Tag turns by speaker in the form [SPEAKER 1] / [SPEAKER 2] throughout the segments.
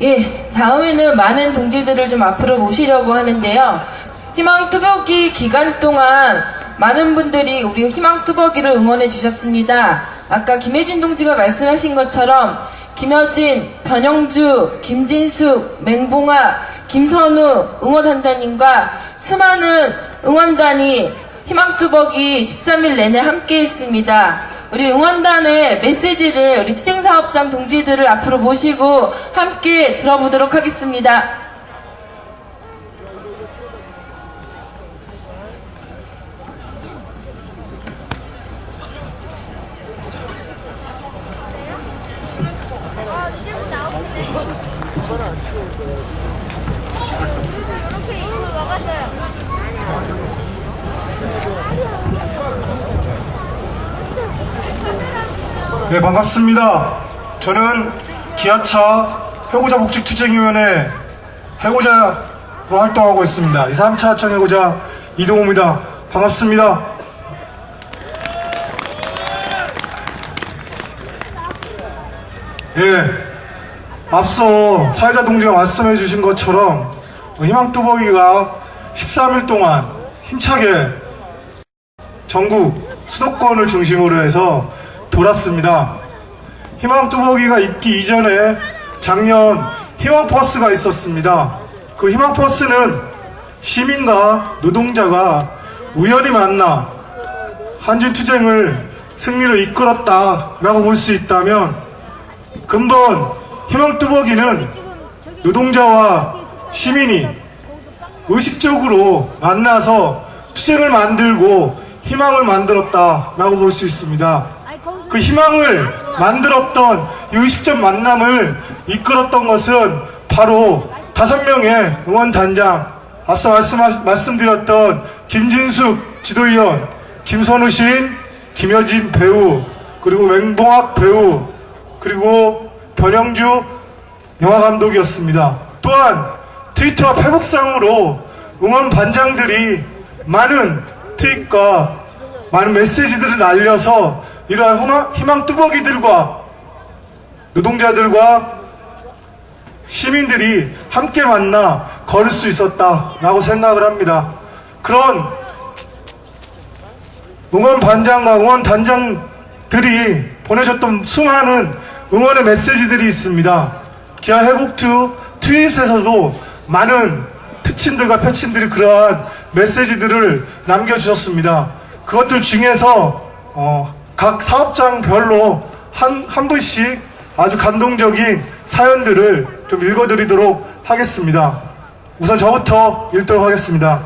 [SPEAKER 1] 예, 다음에는 많은 동지들을 좀 앞으로 모시려고 하는데요. 희망뚜벅이 기간 동안 많은 분들이 우리 희망뚜벅이를 응원해 주셨습니다. 아까 김혜진 동지가 말씀하신 것처럼 김효진, 변영주, 김진숙, 맹봉아, 김선우 응원단장님과 수많은 응원단이 희망뚜벅이 13일 내내 함께 했습니다. 우리 응원단의 메시지를 우리 투쟁사업장 동지들을 앞으로 모시고 함께 들어보도록 하겠습니다.
[SPEAKER 2] 네, 반갑습니다. 저는 기아차 해고자 복직투쟁위원회 해고자로 활동하고 있습니다. 2, 3차 하청 해고자 이동호입니다. 반갑습니다. 예, 앞서 사회자 동지가 말씀해 주신 것처럼 희망뚜벅이가 13일 동안 힘차게 전국 수도권을 중심으로 해서 돌았습니다. 희망 뚜벅이가 있기 이전에 작년 희망 버스가 있었습니다. 그 희망 버스는 시민과 노동자가 우연히 만나 한진 투쟁을 승리로 이끌었다라고 볼 수 있다면 근본 희망 뚜벅이는 노동자와 시민이 의식적으로 만나서 투쟁을 만들고 희망을 만들었다라고 볼 수 있습니다. 그 희망을 만들었던 이 의식적 만남을 이끌었던 것은 바로 다섯 명의 응원단장, 앞서 말씀, 말씀드렸던 김진숙 지도위원, 김선우 시인, 김효진 배우, 그리고 맹봉학 배우, 그리고 변영주 영화감독이었습니다. 또한 트위터와 페북상으로 응원 반장들이 많은 트윗과 많은 메시지들을 알려서 이러한 희망, 뚜벅이들과 노동자들과 시민들이 함께 만나 걸을 수 있었다라고 생각을 합니다. 그런 응원 반장과 응원 단장들이 보내줬던 수많은 응원의 메시지들이 있습니다. 기아 회복투 트윗에서도 많은 특친들과 패친들이 그러한 메시지들을 남겨주셨습니다. 그것들 중에서 어, 각 사업장별로 한, 한 분씩 아주 감동적인 사연들을 좀 읽어드리도록 하겠습니다. 우선 저부터 읽도록 하겠습니다.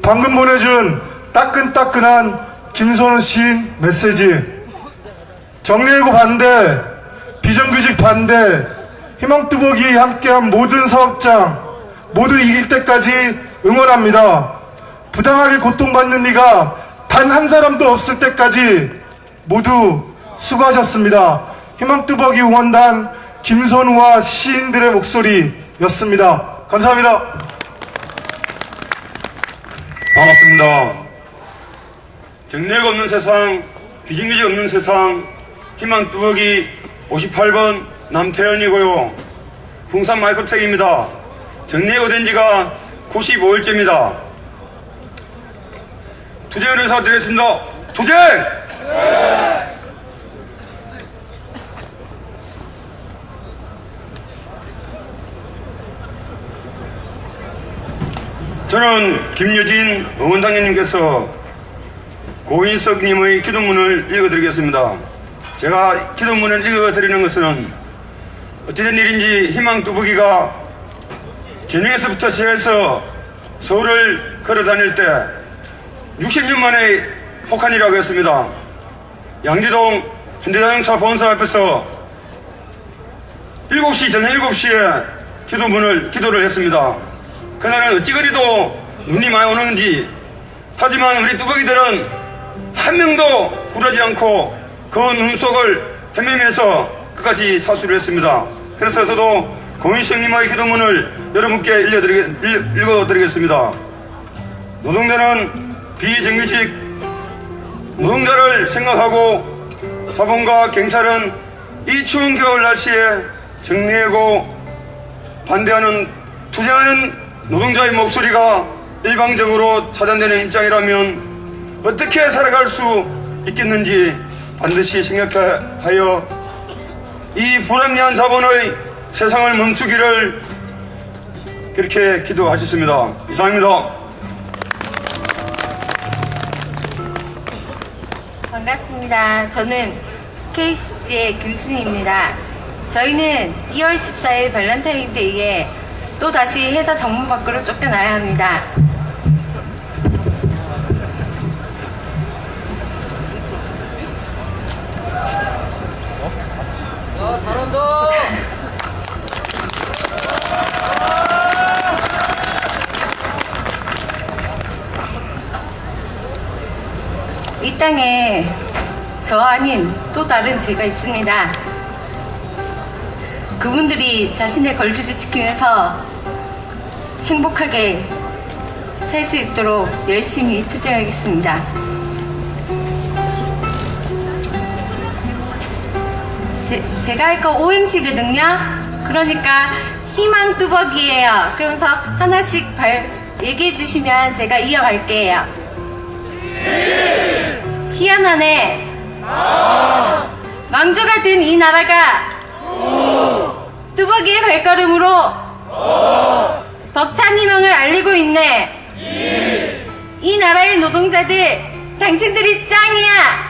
[SPEAKER 2] 방금 보내준 따끈따끈한 김선우 시인 메시지 정리해고 반대, 비정규직 반대, 희망뚜벅이 함께한 모든 사업장 모두 이길 때까지 응원합니다. 부당하게 고통받는 이가 단 한 사람도 없을 때까지 모두 수고하셨습니다. 희망뚜벅이 응원단 김선우와 시인들의 목소리였습니다. 감사합니다.
[SPEAKER 3] 반갑습니다. 정례가 없는 세상, 비정규직 없는 세상, 희망 뚜벅이 58번 남태현이고요. 풍산 마이크로텍입니다. 정례가 된 지가 95일째입니다. 투쟁을 인사드리겠습니다. 투쟁! 저는 김유진 응원당님께서 고인석님의 기도문을 읽어드리겠습니다. 제가 기도문을 읽어드리는 것은 어찌된 일인지 희망 뚜벅이가 전역에서부터 시작해서 서울을 걸어 다닐 때 60년 만에 혹한이라고 했습니다. 양지동 현대자동차 본사 앞에서 7시, 저녁 7시에 기도문을, 기도를 했습니다. 그날은 어찌 그리도 눈이 많이 오는지 하지만 우리 뚜벅이들은 한 명도 굴하지 않고 그 눈 속을 헤매면서 끝까지 사수를 했습니다. 그래서 저도 공인식님의 기도문을 여러분께 읽어드리겠, 읽- 읽어드리겠습니다. 노동자는 비정규직 노동자를 생각하고 사본과 경찰은 이 추운 겨울 날씨에 정리하고 반대하는 투쟁하는 노동자의 목소리가 일방적으로 차단되는 입장이라면 어떻게 살아갈 수 있겠는지 반드시 생각하여 이 불합리한 자본의 세상을 멈추기를 그렇게 기도하셨습니다. 이상입니다.
[SPEAKER 4] 반갑습니다. 저는 KCC의 교수입니다. 저희는 2월 14일 발렌타인데이에 또 다시 회사 정문 밖으로 쫓겨나야 합니다. 이 땅에 저 아닌 또 다른 제가 있습니다. 그분들이 자신의 권리를 지키면서 행복하게 살 수 있도록 열심히 투쟁하겠습니다. 제, 제가 할 거 오행시거든요. 그러니까 희망 뚜벅이에요. 그러면서 하나씩 발, 얘기해 주시면 제가 이어갈게요. 희한하네. 왕조가 된 이 나라가 뚜벅이의 발걸음으로 벅찬 희망을 알리고 있네. 이 나라의 노동자들, 당신들이 짱이야.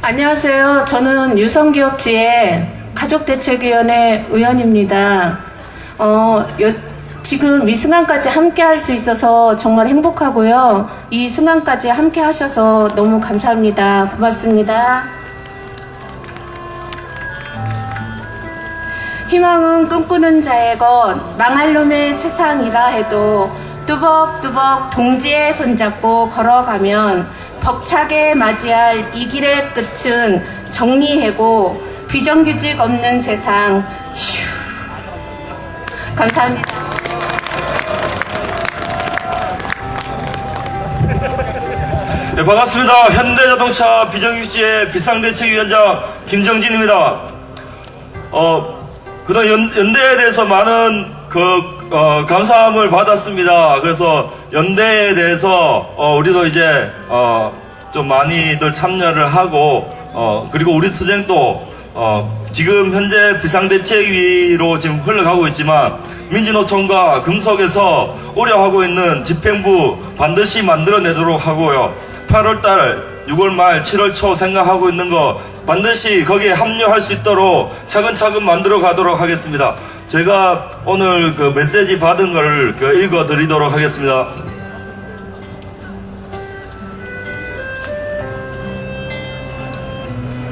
[SPEAKER 5] 안녕하세요. 저는 유성기업지의 가족대책위원회 의원입니다. 어, 여- 지금 이 순간까지 함께 할 수 있어서 정말 행복하고요. 이 순간까지 함께 하셔서 너무 감사합니다. 고맙습니다. 희망은 꿈꾸는 자의 것, 망할 놈의 세상이라 해도 뚜벅뚜벅 동지의 손잡고 걸어가면 벅차게 맞이할 이 길의 끝은 정리해고 비정규직 없는 세상. 휴. 감사합니다.
[SPEAKER 6] 네, 반갑습니다. 현대자동차 비정규직의 비상대책위원장 김정진입니다. 어, 그동안 연, 연대에 대해서 많은 그, 어, 감사함을 받았습니다. 그래서 연대에 대해서, 어, 우리도 이제, 어, 좀 많이들 참여를 하고, 어, 그리고 우리 투쟁도, 어, 지금 현재 비상대책위로 지금 흘러가고 있지만, 민주노총과 금속에서 우려하고 있는 집행부 반드시 만들어내도록 하고요. 8월 달, 6월 말, 7월 초 생각하고 있는 거 반드시 거기에 합류할 수 있도록 차근차근 만들어 가도록 하겠습니다. 제가 오늘 그 메시지 받은 걸 그 읽어 드리도록 하겠습니다.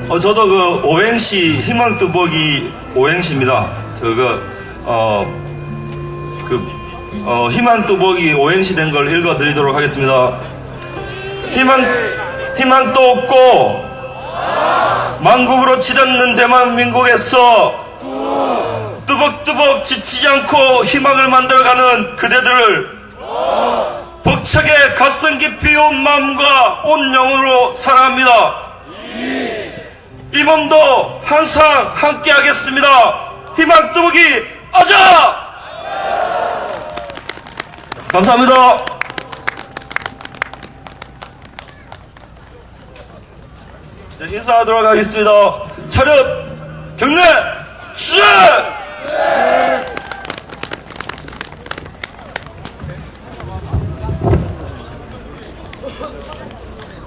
[SPEAKER 6] 어, 저도 그 오행시 희망뚜벅이 오행시입니다. 저거 어그 어, 희망뚜벅이 오행시 된 걸 읽어 드리도록 하겠습니다. 희망 희망도 없고 망국으로 치닫는 대한민국에서 뚜벅뚜벅 지치지 않고 희망을 만들어가는 그대들을 벅차게 가슴 깊이 온 마음과 온 영으로 사랑합니다. 이 몸도 항상 함께 하겠습니다. 희망 뚜벅이 아자! 감사합니다. 네, 인사하도록 하겠습니다. 차렷 경례 주여!